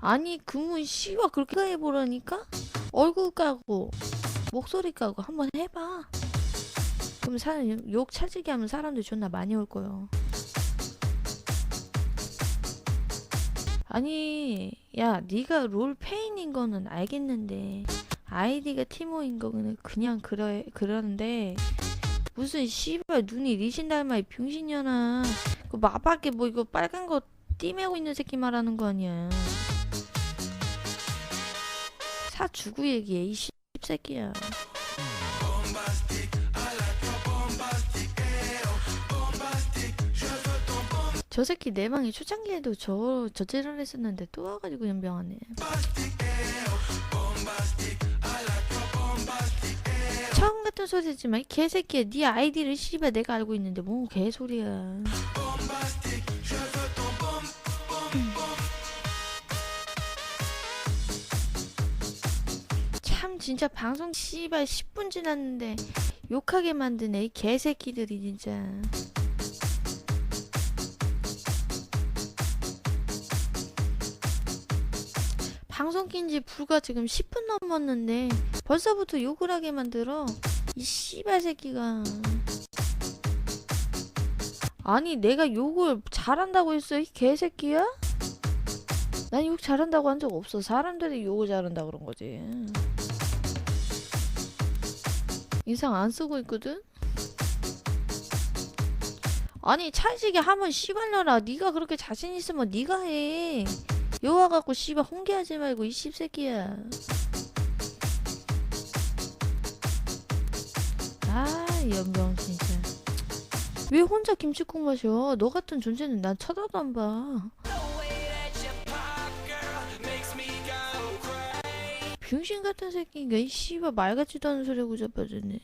아니 그문 씨와 그렇게 해보라니까? 얼굴 까고 목소리 까고 한번 해봐. 그럼 사람 욕 차지게 하면 사람들 존나 많이 올 거요. 아니 야 네가 롤 페인인 거는 알겠는데 아이디가 티모인 거는 그냥 그러, 그러는데 무슨 씨발 눈이 리신 닮아 이 병신년아. 그 마밖에 뭐 이거 빨간 거 띠매고 있는 새끼 말하는 거 아니야 사주구 얘기해 이 씹새끼야. 저 새끼 내 방에 초창기에도 저, 저 지랄 했었는데 또 와가지고 연병하네. 처음 같은 소리지만 이 개새끼야. 네 아이디를 씨발 내가 알고 있는데 뭐 개소리야 참 진짜 방송 씨발 10분 지났는데 욕하게 만드네 이 개새끼들이 진짜. 방송 낀지 불과 지금 10분 넘었는데 벌써부터 욕을 하게 만들어? 이 씨발 새끼가. 아니 내가 욕을 잘한다고 했어 이 개새끼야? 난 욕 잘한다고 한 적 없어. 사람들이 욕을 잘한다 그런 거지 인상 안 쓰고 있거든? 아니 찰지게 하면 씨발려라. 네가 그렇게 자신 있으면 네가 해. 여와 갖고 씨발 홍게하지 말고 이 씹새끼야. 아 연병 진짜. 왜 혼자 김치국 마셔? 너 같은 존재는 난 쳐다도 안봐 병신 같은 새끼가? 이 씨발 말 같지도 않은 소리 하고 자빠졌네